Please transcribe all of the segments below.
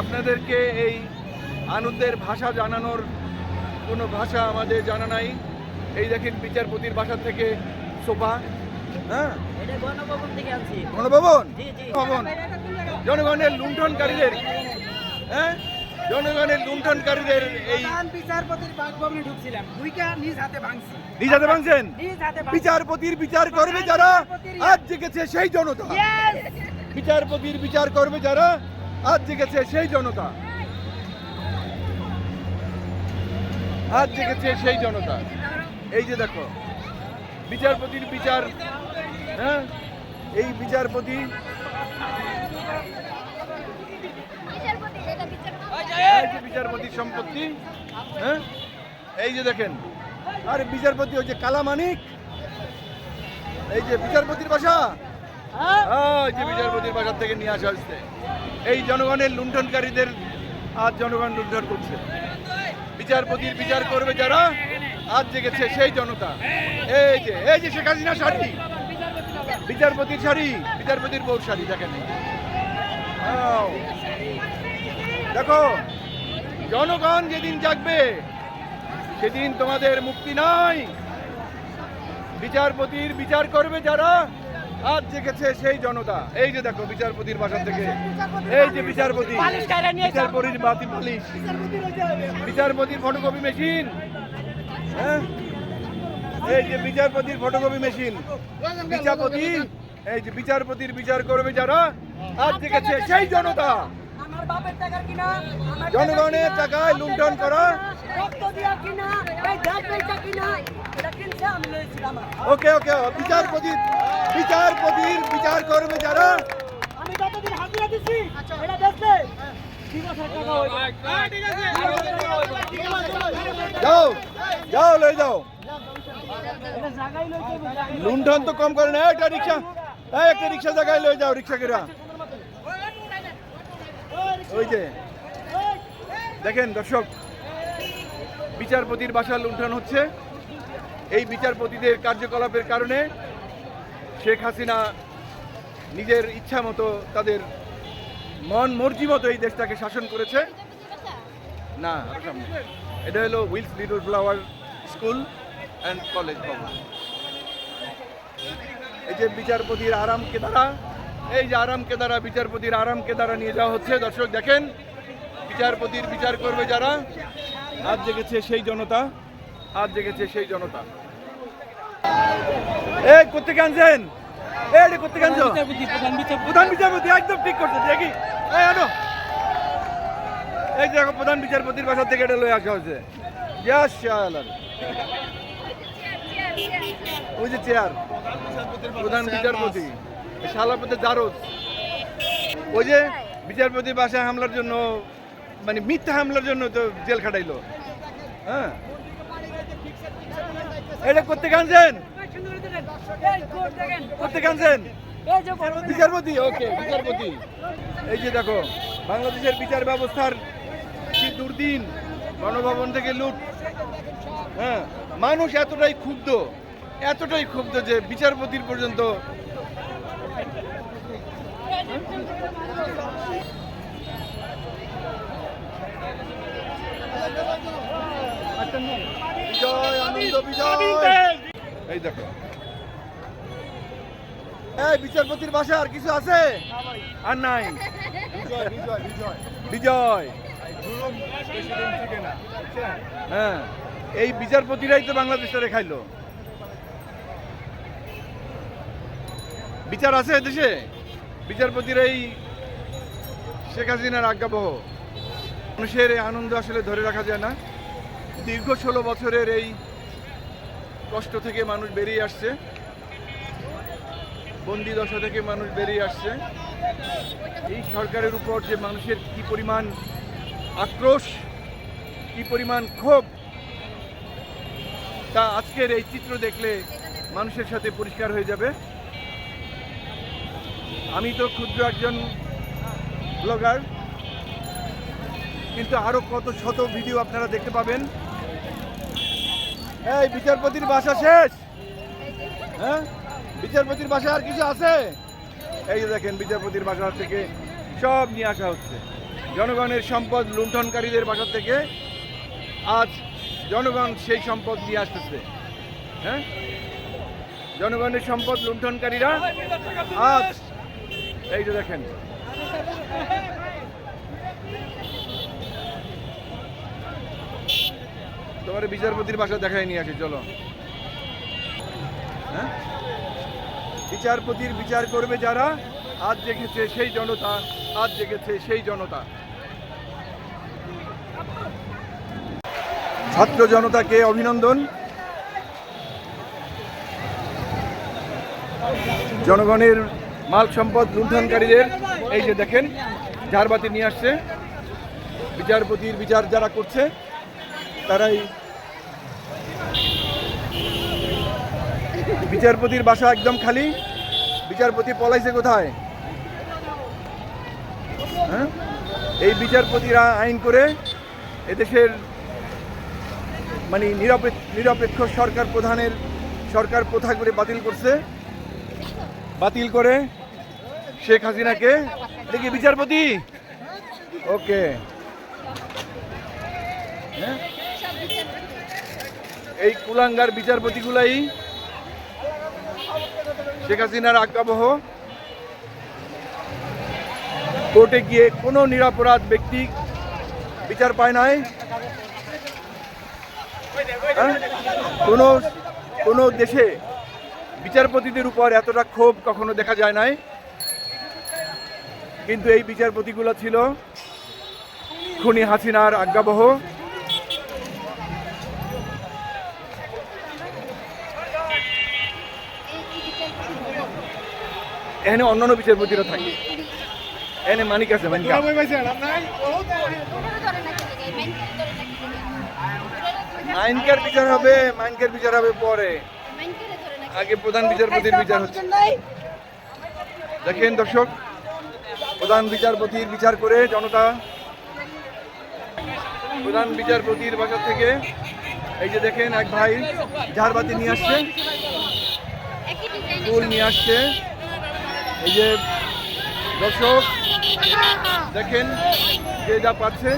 আপনাদেরকে এই আনন্দের ভাষা জানানোর কোনো ভাষা আমাদের জানা নাই। এই দেখেন বিচারপতির বাসা থেকে সোফা। হ্যাঁ? এটা গণভবন থেকে আনছি। গণভবন? জি, জি। ভবন জনগণের লুণ্ঠনকারীদের। হ্যাঁ? জনগণের লুণ্ঠনকারীদের এই বিচারপতির বাসভবনে ঢুকছিলাম। দুইটা নিজ হাতে ভাঙছি। নিজ হাতে ভাঙছেন? নিজ হাতে ভাঙছি। বিচারপতির বিচার করবে যারা আজ জেগেছে সেই জনতা। বিচারপতির বিচার করবে যারা আজ জেগেছে সেই জনতা। আজ জেগেছে সেই জনতা। এই যে দেখো বিচারপতির বিচার হ্যাঁ? এই বিচারপতি বিচারপতির সম্পত্তি হ্যাঁ? এই যে দেখেন আর বিচারপতি ওই যে কালামানিক এই যে বিচারপতির বাসা। হ্যাঁ, যে বিচারপতির বাসার থেকে নিয়ে আসা হচ্ছে এই জনগণের লুণ্ঠনকারীদের আজ জনগণ লুণ্ঠন করছে। বিচারপতির বিচার করবে যারা, আজ জেগেছে সেই জনতা। এই যে এই যে শেখ হাসিনা শাড়ি। বিচারপতির শাড়ি, বিচারপতির বউর শাড়ি, দেখেন। দেখো, জনগণ যেদিন জাগবে, সেদিন তোমাদের মুক্তি নাই। বিচারপতির বিচার করবে যারা আজ জেগেছে সেই জনতা। এই যে দেখো বিচারপতির বাসা থেকে। এই যে বিচারপতি। বিচারপতির বাতি পুলিশ বিচারপতির ফটোকপি মেশিন হ্যাঁ? এই যে বিচারপতির ফটোকপি মেশিন বিচারপতি? এই যে বিচারপতির বিচার করবে যারা আজ জেগেছে সেই জনতা। জনগণের টাকায় লুণ্ঠন করা। রক্ত দিয়া কিনা? এই কিনা? ওকে ওকে বিচারপতি বিচারপতির বিচার করবে যারা। আমি যতদিন হাজিরা দিছি এটা দেখলে যাও যাও লয়ে যাও। লুণ্ঠন তো কম করে না একটা রিক্সা এই, একটা রিক্সা জায়গায় লয়ে যাও রিক্সা কেরা। ওই যে দেখেন দর্শক বিচারপতির বাসা লুণ্ঠন হচ্ছে। এই বিচারপতিদের কার্যকলাপের কারণে শেখ হাসিনা নিজের ইচ্ছা মতো তাদের মন মর্জি মতো এই দেশটাকে শাসন করেছে। না এটা হলো Wills little flower school and college ভবন। এই যে বিচারপতির আরাম কেদারা এই যে আরাম কেদারা বিচারপতির আরাম কেদারা নিয়ে যাওয়া হচ্ছে। দর্শক দেখেন, বিচারপতির বিচার করবে যারা। আজ জেগেছে সেই জনতা। আজ জেগেছে সেই জনতা। এই কোথেকে আনছেন? এই কোথেকে আনছো? প্রধান বিচারপতি একদম ঠিক করছে দেখি। এই আনো। এই দেখো প্রধান বিচারপতির বাসা থেকে এটা লয়ে আসা হয়েছে। ইয়াস শালার ওই যে চেয়ার প্রধান বিচারপতি। শালাপতি জারদ ওই যে বিচারপতি বাসায় হামলার জন্য মানে মিথ্যা হামলার জন্য তো জেল খাটাইলো। হ্যাঁ? এটা করতে কানছেন করতে কানছেন বিচারপতি ওকে বিচারপতি। এই যে দেখো বাংলাদেশের বিচার ব্যবস্থার কি দুর্দিন গণভবন থেকে লুট। হ্যাঁ মানুষ এতটাই ক্ষুব্ধ এতটাই ক্ষুব্ধ যে বিচারপতির পর্যন্ত বিজয় আনন্দ বিজয়। এই দেখো। এই বিচারপতির বাসা আর কিছু আছে? আর নাই। বিজয় হ্যাঁ এই বিচারপতিরাই তো বাংলাদেশটা খাইলো বিচার আছে দেশে? বিচারপতির এই শেখ হাসিনার আজ্ঞাবহ। মানুষের আনন্দ আসলে ধরে রাখা যায় না। দীর্ঘ ষোলো বছরের এই কষ্ট থেকে মানুষ বেরিয়ে আসছে। বন্দি দশা থেকে মানুষ বেরিয়ে আসছে। এই সরকারের উপর যে মানুষের কি পরিমাণ আক্রোশ, কি পরিমাণ ক্ষোভ, তা আজকের এই চিত্র দেখলে মানুষের সাথে পরিষ্কার হয়ে যাবে। আমি তো ক্ষুদ্র একজন ব্লগার, কিন্তু আরও কত শত ভিডিও আপনারা দেখতে পাবেন। এই, বিচারপতির বাসা শেষ। হ্যাঁ? বিচারপতির বাসা আর কিছু আছে? এই যে দেখেন, বিচারপতির বাসা থেকে সব নিয়ে আসা হচ্ছে। জনগণের সম্পদ লুণ্ঠনকারীদের বাসা থেকে আজ জনগণ সেই সম্পদ নিয়ে আসতেছে। হ্যাঁ? জনগণের সম্পদ লুণ্ঠনকারীরা আজ এই যে দেখেন তোমার বিচারপতির বাসা দেখাই নিয়ে আসি, চলো। হ্যাঁ? বিচারপতির বিচার করবে যারা, আজ জেগেছে সেই জনতা, আজ জেগেছে সেই জনতা। ছাত্র জনতাকে অভিনন্দন। জনগণের মাল সম্পদ লুণ্ঠনকারীদের, এই যে দেখেন, ঝাড়বাতি নিয়ে আসছে। বিচারপতির বিচার যারা করছে তারাই বিচারপতির বাসা একদম খালি। বিচারপতি পলাইছে কোথায়? হ্যাঁ? এই বিচারপতিরা আইন করে এদেশের মানে নিরপেক্ষ সরকার প্রধানের সরকার প্রথা করে বাতিল করছে। বাতিল করে শেখ হাসিনাকে। দেখি বিচারপতি? ওকে। হ্যাঁ? এই কুলাঙ্গার বিচারপতিগুলাই শেখ হাসিনার আজ্ঞাবহ। কোর্টে গিয়ে কোনো নিরাপরাধ ব্যক্তি বিচার পায় নাই। হ্যাঁ? কোনো কোনো দেশে বিচারপতিদের উপর এতটা ক্ষোভ কখনো দেখা যায় নাই। কিন্তু এই বিচারপতিগুলো ছিল খুনি হাসিনার আজ্ঞাবহ এই এই বিচারপতি বড়। এখানে অন্যান্য বিচারপতিরা থাকে। এখানে মানিক আছে মানিক? মাইনকার বিচার হবে মাইনকার বিচার হবে পরে। আগে প্রধান বিচারপতির বিচার হচ্ছে। দেখেন দর্শক প্রধান বিচারপতির বিচার করে জনতা প্রধান বিচারপতির বাসা থেকে এই যে দেখেন এক ভাই ঝাড়বাতি নিয়ে আসছে। ফুল নিয়ে আসছে। এই যে দর্শক, দেখেন যে যা পাচ্ছে।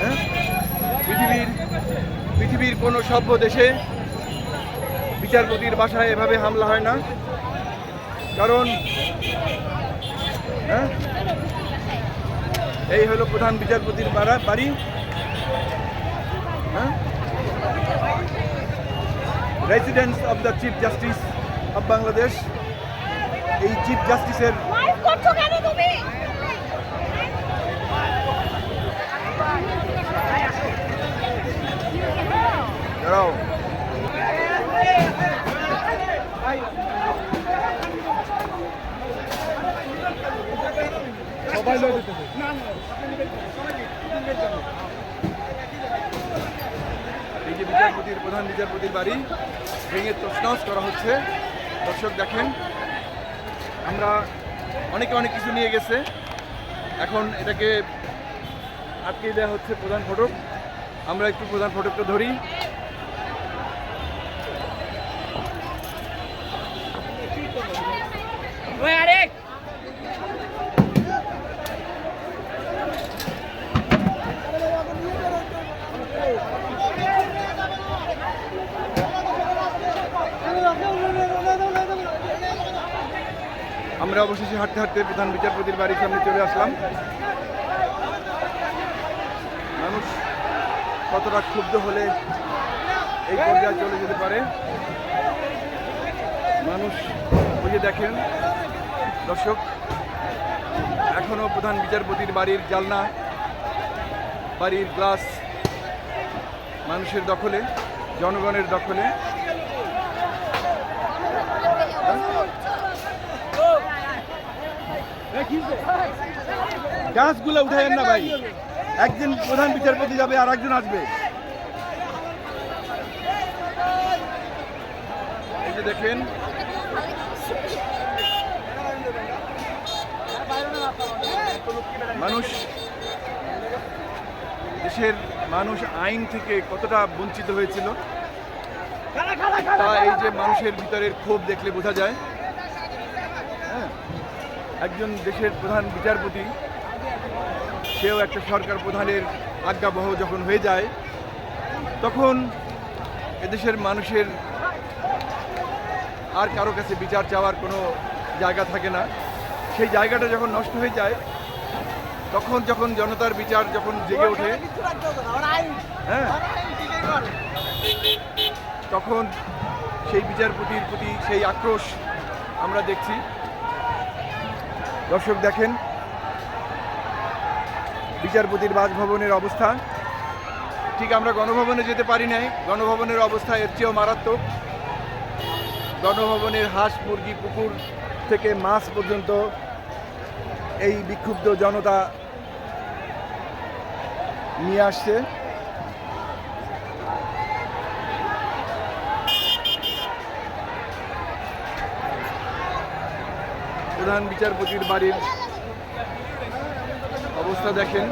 হ্যাঁ? পৃথিবীর পৃথিবীর কোনো সভ্য দেশে বিচারপতির বাসায় এভাবে হামলা হয় না। কারণ হ্যাঁ? এই হলো প্রধান বিচারপতির বাড়া বাড়ি। হ্যাঁ? Residence of the chief justice of Bangladesh. এই চিফ জাস্টিসের এই যে বিচারপতির প্রধান বিচারপতির বাড়ি ভেঙে তছনছ করা হচ্ছে। দর্শক দেখেন, আমরা অনেকে অনেক কিছু নিয়ে গেছে। এখন এটাকে আটকে দেওয়া হচ্ছে প্রধান ফটক। আমরা একটু প্রধান ফটকটা ধরি। আমরা অবশেষে হাঁটতে হাঁটতে প্রধান বিচারপতির বাড়ির সামনে চলে আসলাম। মানুষ কতটা ক্ষুব্ধ হলে এই পর্যায়ে চলে যেতে পারে? মানুষ ওই যে দেখেন, দর্শক এখনও প্রধান বিচারপতির বাড়ির জালনা, বাড়ির গ্লাস মানুষের দখলে, জনগণের দখলে। গাছগুলো উঠাইয়েন না ভাই। একদিন প্রধান বিচারপতি যাবে, আর একজন আসবে। দেখেন। মানুষ, দেশের মানুষ আইন থেকে কতটা বঞ্চিত হয়েছিল, তা এই যে মানুষের ভিতরের ক্ষোভ দেখলে বোঝা যায়। একজন দেশের প্রধান বিচারপতি, সেও একটা সরকার প্রধানের আজ্ঞাবহ যখন হয়ে যায়, তখন এদেশের মানুষের আর কারও কাছে বিচার চাওয়ার কোনো জায়গা থাকে না। সেই জায়গাটা যখন নষ্ট হয়ে যায়, তখন যখন জনতার বিচার যখন জেগে ওঠে হ্যাঁ তখন সেই বিচারপতির প্রতি সেই আক্রোশ আমরা দেখছি। দর্শক দেখেন, বিচারপতির বাসভবনের অবস্থা। ঠিক আমরা গণভবনে যেতে পারি নাই, গণভবনের অবস্থা এর চেয়েও মারাত্মক। গণভবনের হাঁস, মুরগি পুকুর থেকে মাছ পর্যন্ত এই বিক্ষুব্ধ জনতা নিয়ে আসছে। প্রধান বিচারপতির বাড়ির অবস্থা দেখেন।